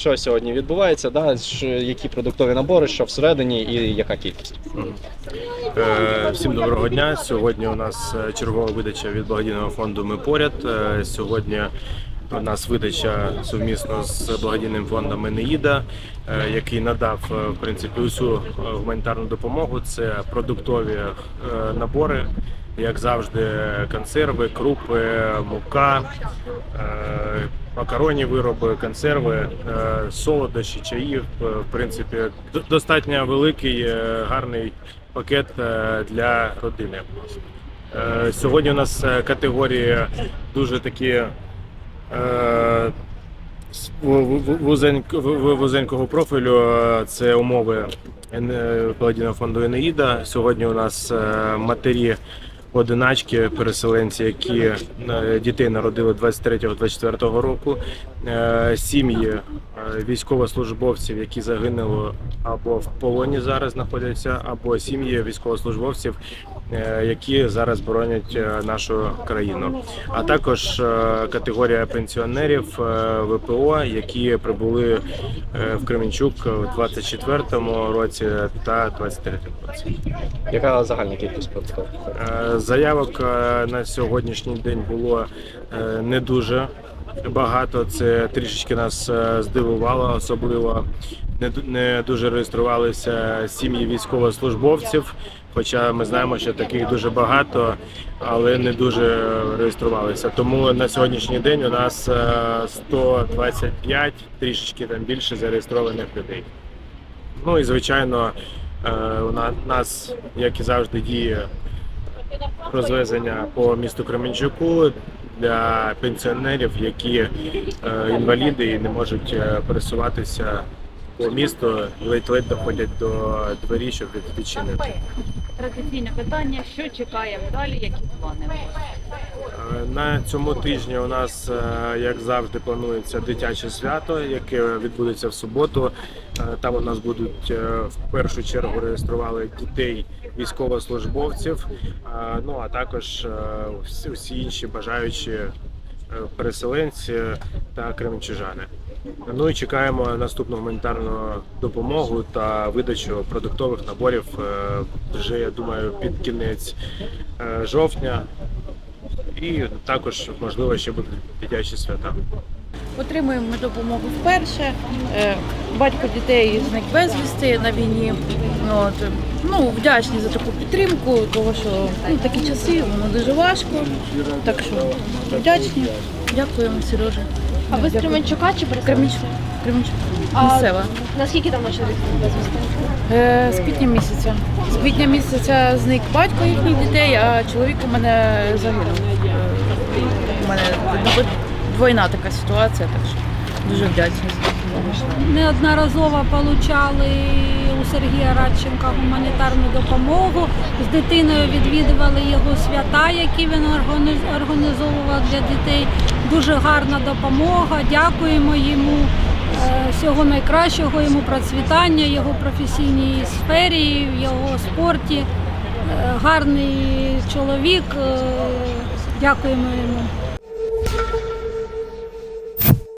Що сьогодні відбувається, да? які продуктові набори, що всередині і яка кількість? Е, Всім доброго дня. Сьогодні у нас е, чергова видача від благодійного фонду Ми поряд. Е, Сьогодні у нас видача сумісно з благодійним фондом Енеїда, е, який надав е, в принципі усю е, гуманітарну допомогу. Це продуктові набори, як завжди, консерви, крупи, мука. Макаронні вироби, консерви, солодощі, чаї. В принципі, достатньо великий, гарний пакет для родини. Сьогодні у нас категорії дуже такі вузенького профілю. Е, Це умови благодійного фонду Енеїда. Сьогодні у нас е, матері. Одиначки, переселенці, які е, дітей народили 23-24 року, е, сім'ї е, військовослужбовців, які загинули або в полоні зараз знаходяться, або сім'ї військовослужбовців, е, які зараз боронять е, нашу країну. А також е, категорія пенсіонерів е, ВПО, які прибули е, в Кременчук в 24-му році та 23-му році. Яка загальна кількість? Е, Заявок е, на сьогоднішній день було е, не дуже багато. Це трішечки нас е, здивувало, особливо не не дуже реєструвалися сім'ї військовослужбовців. Хоча ми знаємо, що таких дуже багато, але не дуже реєструвалися. Тому на сьогоднішній день у нас е, 125, трішечки там більше зареєстрованих людей. Ну і звичайно, е, у нас, як і завжди, діє розвезення по місту Кременчуку для пенсіонерів, які е, інваліди і не можуть е, пересуватися по місту, ледь-ледь доходять до двері, щоб від- відчинити. Традиційне питання, що чекаємо далі, які плани? На цьому тижні у нас, е, як завжди, планується дитяче свято, яке відбудеться в суботу. Е, Там у нас будуть е, в першу чергу реєстрували дітей військовослужбовців, ну а також всі, інші бажаючі переселенці та кременчужани. Ну і чекаємо наступну гуманітарну допомогу та видачу продуктових наборів вже я думаю під кінець жовтня. І також можливо ще будуть дитячі свята. Отримуємо ми допомогу вперше. Е, Батько дітей зник безвісти на війні. От. Ну, вдячні за таку підтримку, тому що ну, такі часи, воно дуже важко. Так що вдячні. Дякуємо, Сережа. А ви з. Кременчука чи? Кременчук. Кременчук. Місцева. Наскільки давно чоловік безвісти? Е, З квітня місяця. З квітня місяця зник батько їхніх дітей, а чоловік у мене загинув. У мене двойна така ситуація, так що дуже допомогу. неодноразово отримали у Сергія Радченка гуманітарну допомогу. З дитиною відвідували його свята, які він організовував для дітей. Дуже гарна допомога. Дякуємо йому. Е, Всього найкращого йому процвітання, його професійній сфері, в його спорті. Е, Гарний чоловік. Е, Дякуємо йому.